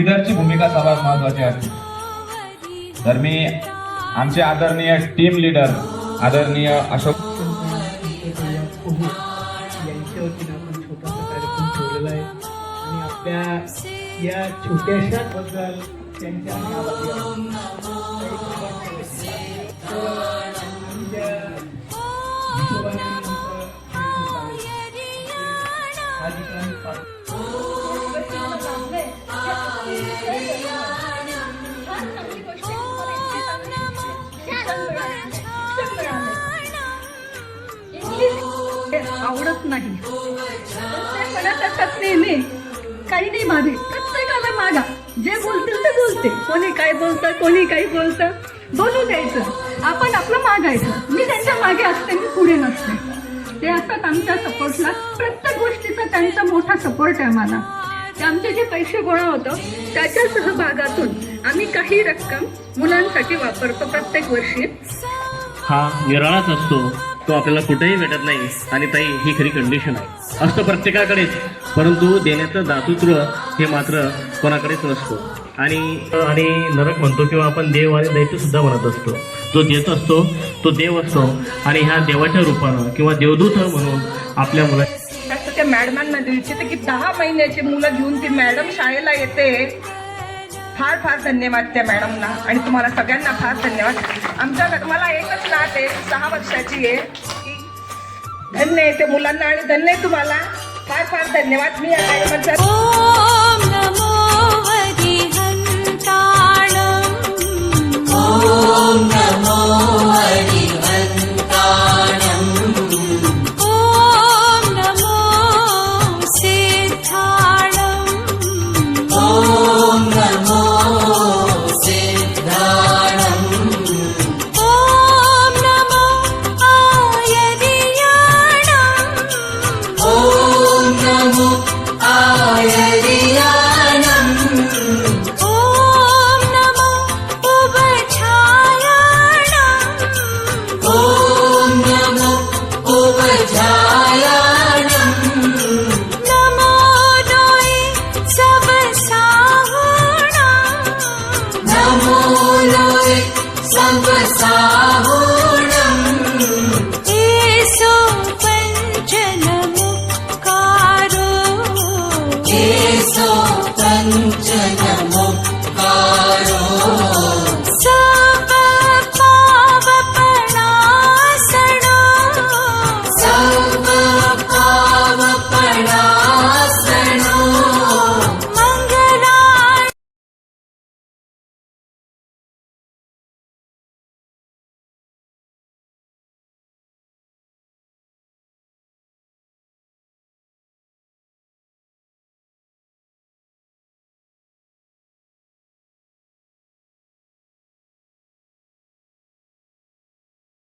लीडरची भूमिका सर्वात महत्वाची असते तर मी आमचे आदरणीय टीम लीडर आदरणीय अशोक पोहू आहे आणि या छोट्याशा बद्दल त्यांच्या आवडत नाही. म्हणत असतात नेहमी काही नाही मागे. प्रत्येकाला मागा. जे बोलतील ते बोलते कोणी काय बोलतं कोणी काही बोलतं बोलू द्यायचं. आपण आपलं मागायचं. मी त्यांच्या मागे असते मी पुढे नसते. ते असतात आमच्या सपोर्टला प्रत्येक गोष्टीचा त्यांचा मोठा सपोर्ट आहे मला ते आमचे जे पैसे गोळा होतं त्याच्या सहभागातून आम्ही काही रक्कम मुलांसाठी वापरतो प्रत्येक वर्षी. हा निराळाच असतो. तो आपल्याला कुठेही भेटत नाही आणि ताई ही खरी कंडिशन आहे. असतं प्रत्येकाकडेच परंतु देण्याचं दातृत्व हे मात्र कोणाकडेच नसतो. आणि आणि नरक म्हणतो किंवा आपण देव आणि दैत्य सुद्धा म्हणत असतो. जो देत असतो तो देव असतो. आणि ह्या देवाच्या रूपानं किंवा देवदूत म्हणून आपल्या मुला त्या मॅडमांना द्यायचे की दहा महिन्याची मुलं घेऊन ती मॅडम शाळेला येते. फार फार धन्यवाद त्या मॅडमला आणि तुम्हाला सगळ्यांना फार धन्यवाद. आमच्या मला एकच नात आहे सहा वर्षाची आहे. की धन्य आहे ते मुलांना आणि धन्य आहे तुम्हाला. फार फार धन्यवाद. मी या मॅडमांचा सुलकारो